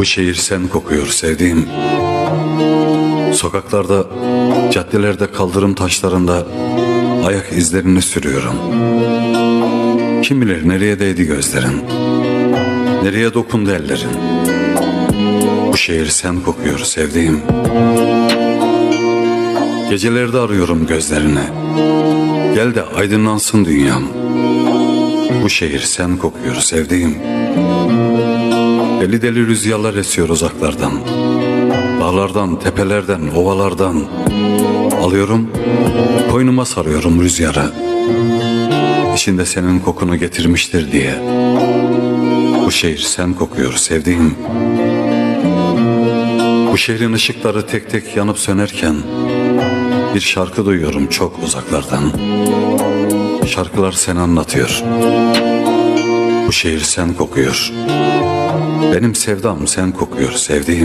Bu şehir sen kokuyor sevdiğim. Sokaklarda, caddelerde, kaldırım taşlarında ayak izlerini sürüyorum. Kim bilir nereye değdi gözlerin, nereye dokundu ellerin. Bu şehir sen kokuyor sevdiğim. Gecelerde arıyorum gözlerini. Gel de aydınlansın dünyam. Bu şehir sen kokuyor sevdiğim. Deli deli rüzgarlar esiyor uzaklardan. Dağlardan, tepelerden, ovalardan. Alıyorum, koynuma sarıyorum rüzgarı. İçinde senin kokunu getirmiştir diye. Bu şehir sen kokuyor sevdiğim. Bu şehrin ışıkları tek tek yanıp sönerken bir şarkı duyuyorum çok uzaklardan. Şarkılar seni anlatıyor. Bu şehir sen kokuyor. Benim sevdam sen kokuyor sevdiğim.